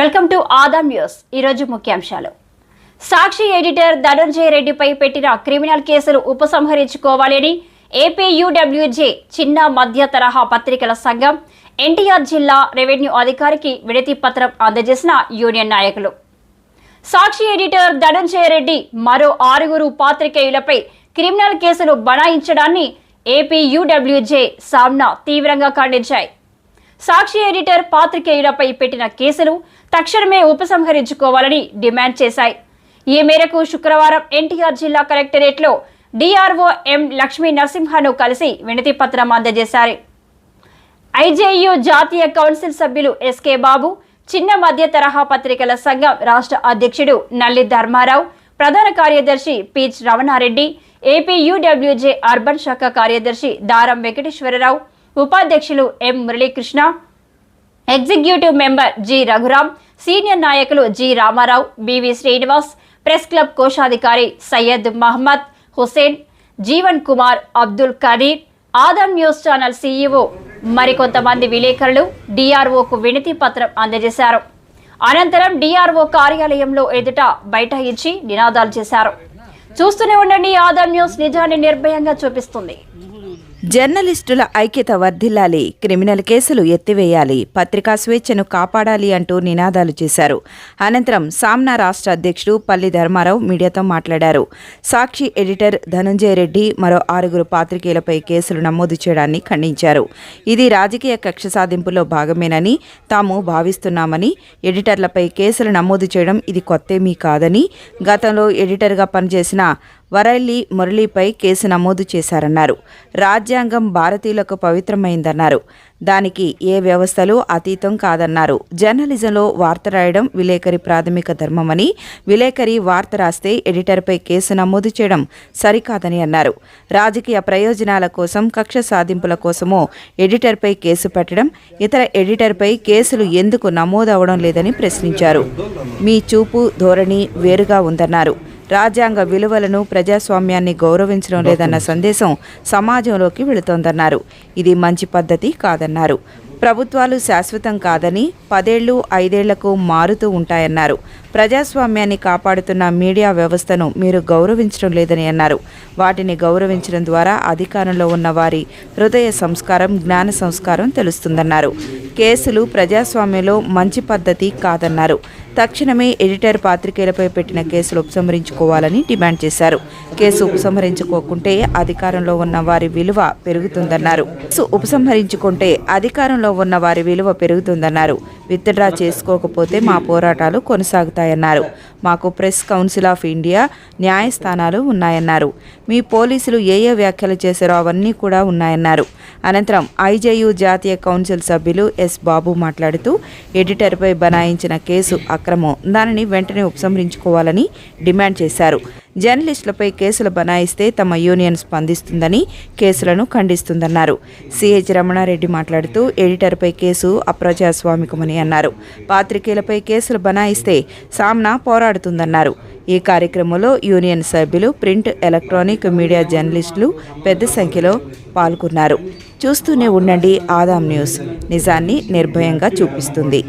Welcome to Adam news. ఈరోజు ముఖ్యాంశాలు. సాక్షి editor Dhanunjaya రెడ్డిపై పెట్టిన క్రిమినల్ కేసులు ఉపసంహరించుకోవాలని ఏపీయూడబ్ల్యూజే చిన్న మధ్య తరహా పత్రికల సంఘం ఎన్టీఆర్ జిల్లా రెవెన్యూ అధికారికి విడతి పత్రం అందజేసిన యూనియన్ నాయకులు. సాక్షి ఎడిటర్ ధనుంజయ రెడ్డి మరో ఆరుగురు పాత్రికేయులపై క్రిమినల్ కేసులు బనాయించడాన్ని ఏపీయూడబ్ల్యూజే సామ్నా తీవ్రంగా ఖండించాయి. సాక్షి ఎడిటర్ పాత్రికేయులపై పెట్టిన కేసులు తక్షణమే ఉపసంహరించుకోవాలని డిమాండ్ చేశాయి. ఈ మేరకు శుక్రవారం ఎన్టీఆర్ జిల్లా కలెక్టరేట్లో డిఆర్ఓ ఎం లక్ష్మీ నరసింహను కలిసి వినతి పత్రం అందజేశారు. ఐజేయు జాతీయ కౌన్సిల్ సభ్యులు ఎస్కే బాబు చిన్న మధ్య తరహా పత్రికల సంఘం రాష్ట్ర అధ్యక్షుడు నల్లి ధర్మారావు ప్రధాన కార్యదర్శి పీచ్ రమణారెడ్డి ఏపీ యూడబ్ల్యూజే అర్బన్ శాఖ కార్యదర్శి దారం వెంకటేశ్వరరావు ఉపాధ్యక్షులు M Murali Krishna executive member G Raghuram senior నాయకులు G Rama Rao B V Srinivas press club కోశాధికారి సయ్యద్ మహమ్మద్ హుసేన్ జీవన్ కుమార్ అబ్దుల్ కరీర్ ఆదం న్యూస్ ఛానల్ సీఈఓ మరికొంతమంది విలేకరులు డిఆర్ఓకు వినతి పత్రం అందజేశారు. అనంతరం డిఆర్ఓ కార్యాలయంలో ఎదుట బైఠాయించి నినాదాలు చేశారు. చూస్తూనే ఉండండి ఆదం న్యూస్ నిజాన్ని నిర్భయంగా చూపిస్తుంది. జర్నలిస్టుల ఐక్యత వర్ధిల్లాలి క్రిమినల్ కేసులు ఎత్తివేయాలి పత్రికా స్వేచ్ఛను కాపాడాలి అంటూ నినాదాలు చేశారు. అనంతరం సామ్నా రాష్ట్ర అధ్యక్షుడు పల్లి ధర్మారావు మీడియాతో మాట్లాడారు. సాక్షి ఎడిటర్ ధనంజయ రెడ్డి మరో ఆరుగురు పాత్రికేయులపై కేసులు నమోదు చేయడాన్ని ఖండించారు. ఇది రాజకీయ కక్ష సాధింపులో భాగమేనని తాము భావిస్తున్నామని ఎడిటర్లపై కేసులు నమోదు చేయడం ఇది కొత్తేమీ కాదని గతంలో ఎడిటర్గా పనిచేసిన వరల్లి మురళీపై కేసు నమోదు చేశారన్నారు. రాజ్యాంగం భారతీయులకు పవిత్రమైందన్నారు. దానికి ఏ వ్యవస్థలు అతీతం కాదన్నారు. జర్నలిజంలో వార్త రాయడం విలేకరి ప్రాథమిక ధర్మమని విలేకరి వార్త రాస్తే ఎడిటర్పై కేసు నమోదు చేయడం సరికాదని అన్నారు. రాజకీయ ప్రయోజనాల కోసం కక్ష సాధింపుల కోసమో ఎడిటర్పై కేసు పెట్టడం ఇతర ఎడిటర్పై కేసులు ఎందుకు నమోదవడం లేదని ప్రశ్నించారు. మీ చూపు ధోరణి వేరుగా ఉందన్నారు. రాజ్యాంగ విలువలను ప్రజాస్వామ్యాన్ని గౌరవించడం లేదన్న సందేశం సమాజంలోకి వెళుతోందన్నారు. ఇది మంచి పద్ధతి కాదన్నారు. ప్రభుత్వాలు శాశ్వతం కాదని పదేళ్ళు ఐదేళ్ళకు మారుతూ ఉంటాయన్నారు. ప్రజాస్వామ్యాన్ని కాపాడుతున్న మీడియా వ్యవస్థను మీరు గౌరవించడం లేదని అన్నారు. వాటిని గౌరవించడం ద్వారా అధికారంలో ఉన్న వారి హృదయ సంస్కారం జ్ఞాన సంస్కారం తెలుస్తుందన్నారు. కేసులు ప్రజాస్వామ్యంలో మంచి పద్ధతి కాదన్నారు. తక్షణమే ఎడిటర్ పాత్రికేయులపై పెట్టిన కేసులు ఉపసంహరించుకోవాలని డిమాండ్ చేశారు. కేసు ఉపసంహరించుకోకుంటే అధికారంలో ఉన్న వారి విలువ పెరుగుతుందన్నారు. కేసు ఉపసంహరించుకుంటే అధికారంలో ఉన్న వారి విలువ పెరుగుతుందన్నారు. విత్డ్రా చేసుకోకపోతే మా పోరాటాలు కొనసాగుతాయన్నారు. మాకు ప్రెస్ కౌన్సిల్ ఆఫ్ ఇండియా న్యాయస్థానాలు ఉన్నాయన్నారు. మీ పోలీసులు ఏ ఏ వ్యాఖ్యలు చేశారో అవన్నీ కూడా ఉన్నాయన్నారు. అనంతరం ఐజేయు జాతీయ కౌన్సిల్ సభ్యులు ఎస్ బాబు మాట్లాడుతూ ఎడిటర్పై బనాయించిన కేసు అక్రమం దానిని వెంటనే ఉపసంహరించుకోవాలని డిమాండ్ చేశారు. జర్నలిస్టులపై కేసులు బనాయిస్తే తమ యూనియన్ స్పందిస్తుందని కేసులను ఖండిస్తుందన్నారు. సిహెచ్ రమణారెడ్డి మాట్లాడుతూ ఎడిటర్పై కేసు అప్రజాస్వామికమని అన్నారు. పాత్రికేయులపై కేసులు బనాయిస్తే సామ్నా పోరాడుతుందన్నారు. ఈ కార్యక్రమంలో యూనియన్ సభ్యులు ప్రింట్ ఎలక్ట్రానిక్ మీడియా జర్నలిస్టులు పెద్ద సంఖ్యలో పాల్గొన్నారు. చూస్తూనే ఉండండి ఆదాం న్యూస్. నిజాన్ని నిర్భయంగా చూపిస్తుంది.